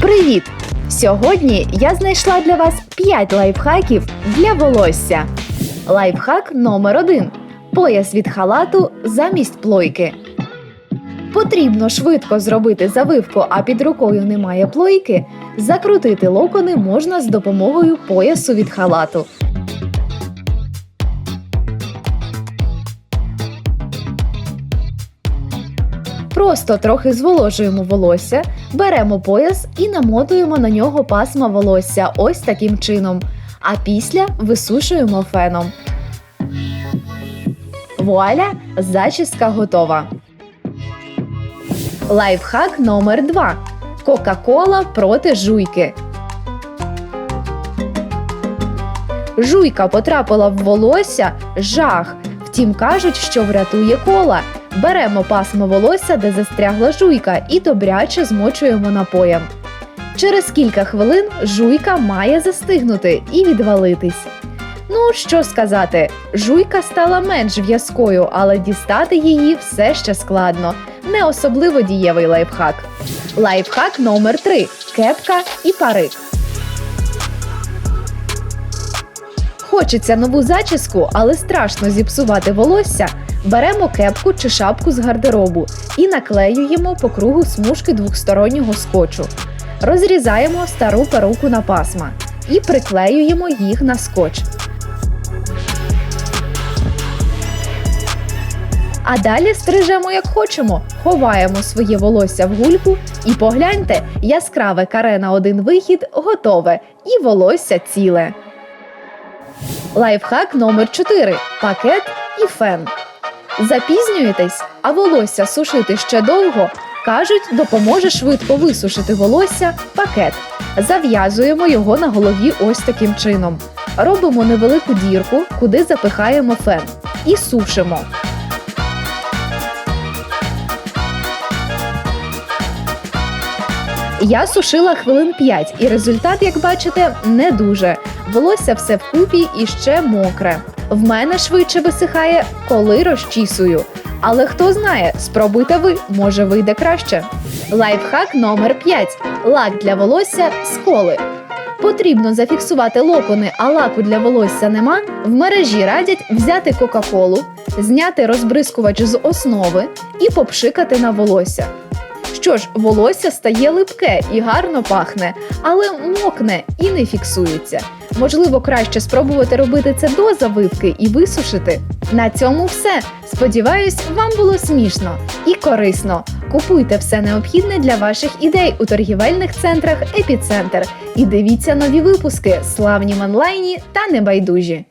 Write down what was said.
Привіт! Сьогодні я знайшла для вас 5 лайфхаків для волосся. Лайфхак номер 1 Пояс від халату замість плойки. Потрібно швидко зробити завивку, а під рукою немає плойки. Закрутити локони можна з допомогою поясу від халату. Просто трохи зволожуємо волосся, беремо пояс і намотуємо на нього пасма волосся ось таким чином. А після висушуємо феном. Вуаля! Зачіска готова. Лайфхак номер 2 Кока-кола проти жуйки. Жуйка потрапила в волосся жах. Втім, кажуть, що врятує кола. Беремо пасмо волосся, де застрягла жуйка, і добряче змочуємо напоєм. Через кілька хвилин жуйка має застигнути і відвалитись. Ну, що сказати, жуйка стала менш в'язкою, але дістати її все ще складно. Не особливо дієвий лайфхак. Лайфхак номер 3 кепка і парик. Хочеться нову зачіску, але страшно зіпсувати волосся. Беремо кепку чи шапку з гардеробу і наклеюємо по кругу смужки двохстороннього скотчу. Розрізаємо стару перуку на пасма і приклеюємо їх на скотч. А далі стрижемо як хочемо, ховаємо своє волосся в гульку і погляньте, яскраве каре на один вихід готове і волосся ціле. Лайфхак номер 4 пакет і фен. Запізнюєтесь, а волосся сушити ще довго. Кажуть, допоможе швидко висушити волосся пакет. Зав'язуємо його на голові ось таким чином. Робимо невелику дірку, куди запихаємо фен, і сушимо. Я сушила хвилин 5, і результат, як бачите, не дуже. Волосся все вкупі і ще мокре. В мене швидше висихає, коли розчісую. Але хто знає, спробуйте ви, може вийде краще. Лайфхак номер 5. Лак для волосся з коли. Потрібно зафіксувати локони, а лаку для волосся нема. В мережі радять взяти Кока-Колу, зняти розбризкувач з основи і попшикати на волосся. Що ж, волосся стає липке і гарно пахне, але мокне і не фіксується. Можливо, краще спробувати робити це до завивки і висушити. На цьому все. Сподіваюсь, вам було смішно і корисно. Купуйте все необхідне для ваших ідей у торгівельних центрах Епіцентр і дивіться нові випуски славні в онлайні та небайдужі.